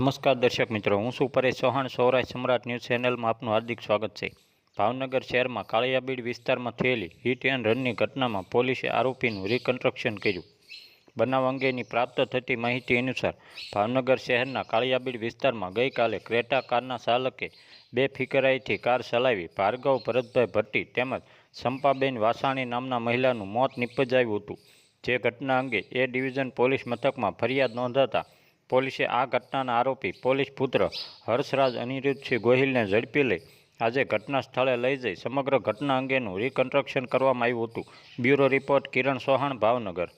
નમસ્કાર દર્શક મિત્રો, હું છું પરેશ ચૌહાણ, સૌરાષ્ટ્ર સમ્રાટ ન્યૂઝ ચેનલમાં આપનું હાર્દિક સ્વાગત છે. ભાવનગર શહેરમાં કાળિયાબીડ વિસ્તારમાં થયેલી હિટ એન્ડ રનની ઘટનામાં પોલીસે આરોપીનું રિકન્સ્ટ્રક્શન કર્યું. બનાવ અંગેની પ્રાપ્ત થતી માહિતી અનુસાર, ભાવનગર શહેરના કાળિયાબીડ વિસ્તારમાં ગઈકાલે ક્રેટા કારના ચાલકે બે ફિકરાઈથી કાર ચલાવી ભાર્ગવ ભરતભાઈ ભટ્ટી તેમજ સંપાબેન વાસાણી નામના મહિલાનું મોત નિપજાવ્યું હતું. જે ઘટના અંગે એ ડિવિઝન પોલીસ મથકમાં ફરિયાદ નોંધાતા પોલીસે આ ઘટનાના આરોપી, પોલીસ પુત્ર હર્ષરાજ અનિરુદ્ધસિંહ ગોહિલને ઝડપી લઈ આજે ઘટના સ્થળે લઈ જઈ સમગ્ર ઘટના અંગેનું રિકન્સ્ટ્રક્શન કરવામાં આવ્યું હતું. Bureau report Kiran Sohan, Bhavnagar.